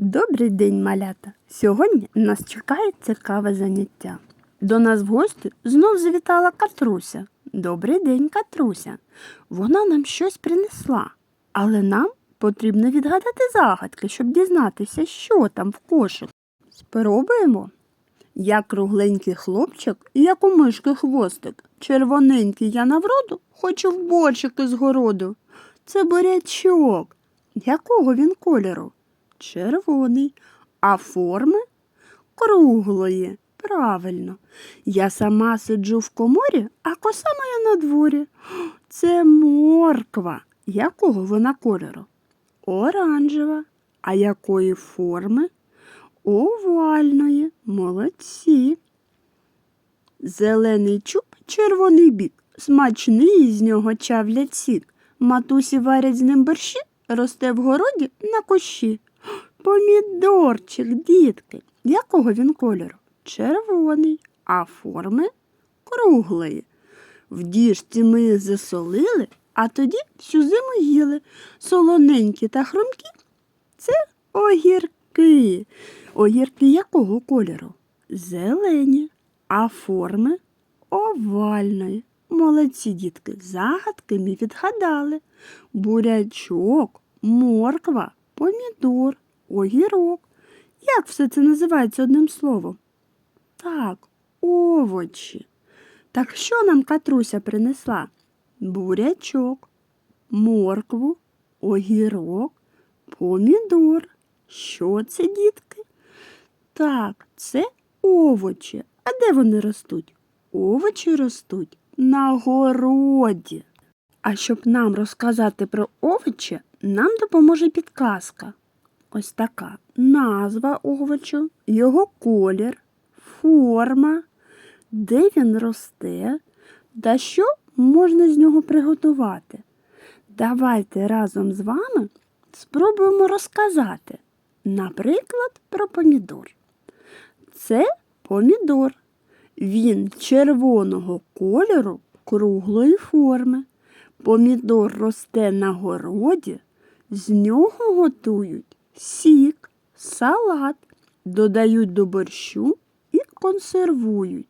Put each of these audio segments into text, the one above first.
Добрий день, малята! Сьогодні нас чекає цікаве заняття. До нас в гості знов завітала Катруся. Добрий день, Катруся. Вона нам щось принесла, але нам потрібно відгадати загадки, щоб дізнатися, що там в кошику. Спробуємо. Я кругленький хлопчик, як у мишки хвостик. Червоненький я на вроду, хочу в борщик із городу. Це бурячок. Якого він кольору? Червоний. А форми? Круглої. Правильно. Я сама сиджу в коморі, а коса моя на дворі. Це морква. Якого вона кольору? Оранжева. А якої форми? Овальної. Молодці. Зелений чуб, червоний бік. Смачний з нього чавлять сік. Матусі варять з ним борщі, росте в городі на кущі. Помідорчик, дітки. Якого він кольору? Червоний, а форми круглої. В діжці ми засолили, а тоді всю зиму їли. Солоненькі та хрумкі це огірки. Огірки якого кольору? Зелені, а форми овальної. Молодці дітки, загадки ми відгадали. Бурячок, морква, помідор, огірок. Як все це називається одним словом? Так, овочі. Так що нам Катруся принесла? Бурячок, моркву, огірок, помідор. Що це, дітки? Так, це овочі. А де вони ростуть? Овочі ростуть на городі. А щоб нам розказати про овочі, нам допоможе підказка. Ось така назва овочу, його колір, форма, де він росте, та що можна з нього приготувати. Давайте разом з вами спробуємо розказати, наприклад, про помідор. Це помідор. Він червоного кольору круглої форми. Помідор росте на городі, з нього готують сік, салат, додають до борщу і консервують.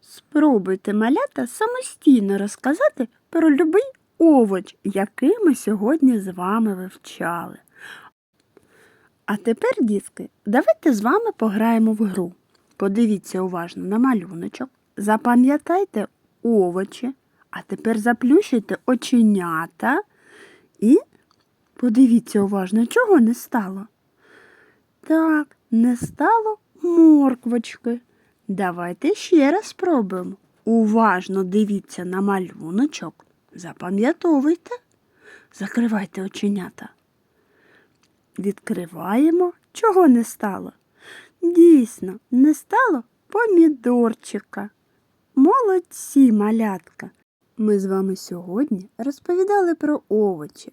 Спробуйте малята самостійно розказати про любий овоч, який ми сьогодні з вами вивчали. А тепер, дітки, давайте з вами пограємо в гру. Подивіться уважно на малюночок, запам'ятайте овочі, а тепер заплющуйте оченята і подивіться уважно, чого не стало. Так, не стало морквочки. Давайте ще раз спробуємо. Уважно дивіться на малюночок, запам'ятовуйте, закривайте оченята. Відкриваємо, чого не стало. Дійсно, не стало помідорчика. Молодці, малятка! Ми з вами сьогодні розповідали про овочі.